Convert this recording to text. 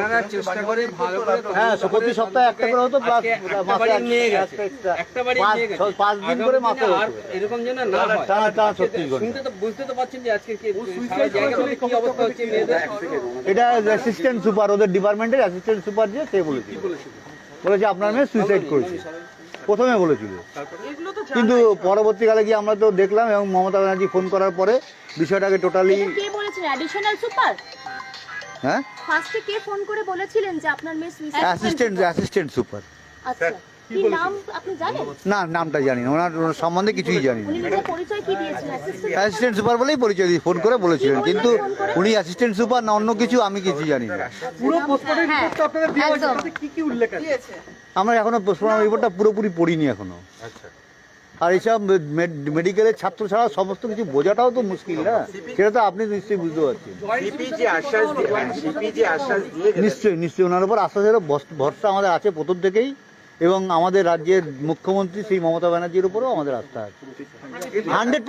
আপনারা চেষ্টা করে ভালো করে হ্যাঁ প্রতি সপ্তাহে একটা করে হতো প্লাস মাসে নিয়ে গেছে। একটা বাড়ি পাঁচ- নিয়ে গেছে পাঁচ দিন করে মাসে আর এরকম যেন না হয়। টানা টানা আজকে ছত্রিশ শুনতে তো বুঝতে তো পারছেন যে আজকে কি কি অবস্থা হচ্ছে মেয়েদের? এটা অ্যাসিস্ট্যান্ট সুপার ওদের ডিপার্টমেন্টের অ্যাসিস্ট্যান্ট সুপার যে সে বলেছিল। বলেছে আপনার মেয়ে সুইসাইড করেছে। প্রথমে বলেছিল। কিন্তু পরবর্তীকালে গিয়ে আমরা তো দেখলাম এবং মমতা ব্যানার্জি ফোন করার পরে বিষয়টাকে টোটালি কে বলেছেন অ্যাডিশনাল সুপার হ্যাঁ? ফার্স্টে কে ফোন করে বলেছিলেন যে আপনার মেয়ে সুইসাইড অ্যাসিস্ট্যান্ট অ্যাসিস্ট্যান্ট সুপার আচ্ছা। কি নাম আপনি জানেন? না নামটা জানি না। ওনার সম্বন্ধে কিছুই জানি না। পরিচয় কি দিয়েছেন? অ্যাসিস্ট্যান্ট সুপার বলেই পরিচয় দিয়ে ফোন করে বলেছিলেন। কিন্তু উনি অ্যাসিস্ট্যান্ট সুপার না অন্য কিছু আমি কিছু জানি না। পুরো পোস্টমর্টম হ্যাঁ, আপনাদের দেওয়া হয়েছে কি কি উল্লেখ আছে? আমরা এখনও পোস্টমর্টম রিপোর্টটা পুরোপুরি পড়িনি এখনও। আর এইসব মেডিকেলের ছাত্র ছাড়া সমস্ত কিছু বোঝাটাও তো মুশকিল না? সেটা তো আপনি নিশ্চয়ই বুঝতে পারছেন। সিপি যে আশ্বাস দিয়ে সিপি যে আশ্বাস দিয়ে গেলেন, নিশ্চয়ই নিশ্চয়ই ওনার উপর আশ্বাসের ভরসা আমাদের আছে প্রথম থেকেই এবং আমাদের রাজ্যের মুখ্যমন্ত্রী শ্রী মমতা ব্যানার্জির উপরেও আমাদের আস্থা আছে। হান্ড্রেড